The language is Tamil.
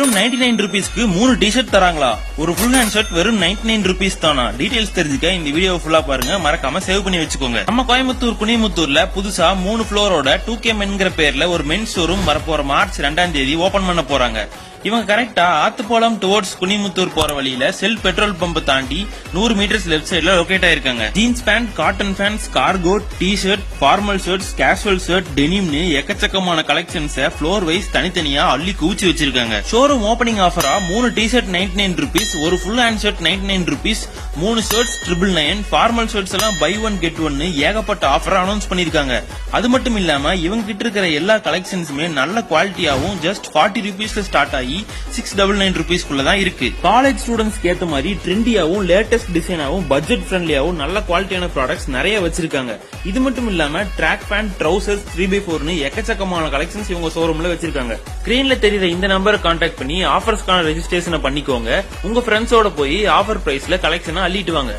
வெறும் 99 நைன் ருபீஸ்க்கு மூணு டிஷர்ட் தராங்களா? ஒரு ஃபுல் ஹேண்ட் ஷர்ட் வெறும் 99 நைன் ருபீஸ் தானா? டீடைல்ஸ் தெரிஞ்சுக்க இந்த வீடியோ ஃபுல்லா பாருங்க. மறக்காம சேவ் பண்ணி வச்சுக்கோங்க. நம்ம கோயம்புத்தூர் குனிமுத்தூர்ல புதுசா மூணு ஃப்ளோரோட டூ கே மென்கிற பேர்ல ஒரு மென் ஷோரூம் வரப்போற மார்ச் ரெண்டாம் தேதி ஓபன் பண்ண போறாங்க. இவங்க கரெக்டா ஆத்துப்பாலம் டுவோர்ட்ஸ் குனிமுத்தூர் போற வழியில செல் பெட்ரோல் பம்ப் தாண்டி நூறு மீட்டர்ஸ் லெஃப்ட் சைட்ல லொகேட் ஆயிருக்காங்க. Jeans pant cotton pants cargo T shirt formal shirts casual shirt டெனிம்னு எக்கச்சக்கமான கலெக்ஷன்ஸ் ஃப்ளோர் வைஸ் தனித்தனியா அள்ளி குவிச்சு வச்சிருக்காங்க. ஷோரூம் ஓபனிங் ஆஃபரா மூணு T shirt ninety nine rupees ஒரு full hand shirt ninety nine rupees மூணு shirts triple nine formal shirts எல்லாம் பை ஒன் கெட் ஒன்னு ஏகப்பட்ட ஆஃபர் அனௌன்ஸ் பண்ணிருக்காங்க அது மட்டும் இல்லாம இவங்க கிட்ட இருக்கிற எல்லா கலெக்ஷன்ஸுமே நல்ல குவாலிட்டியாவும் ஜஸ்ட் ஃபார்ட்டி ருபீஸ்ல ஸ்டார்ட் ஆகி ஆகி சிக்ஸ் டபுள் நைன் ருபீஸ்க்குள்ள தான் இருக்கு. காலேஜ் ஸ்டூடெண்ட்ஸ்க்கு ஏத்த மாதிரி ட்ரெண்டியாவும் லேட்டஸ்ட் டிசைனாவும் பட்ஜெட் ஃப்ரெண்ட்லியாவும் நல்ல குவாலிட்டியான ப்ராடக்ட்ஸ் நிறைய வச்சிருக்காங்க. இது மட்டும் இல்லாம track pant trousers three by ஃபோர்னு எக்கச்சக்கமான கலெக்ஷன்ஸ் இவங்க ஷோரூம்ல வச்சிருக்காங்க. ஸ்கிரீன்ல தெரியுற இந்த நம்பரை கான்டாக்ட் பண்ணி ஆஃபர்ஸ்க்கான ரெஜிஸ்ட்ரேஷனை பண்ணிக்கோங்க. உங்க ஃப்ரெண்ட்ஸோட போய் ஆஃபர் பிரைஸ்ல கலெக்ஷனை அள்ளிட்டு வாங்க.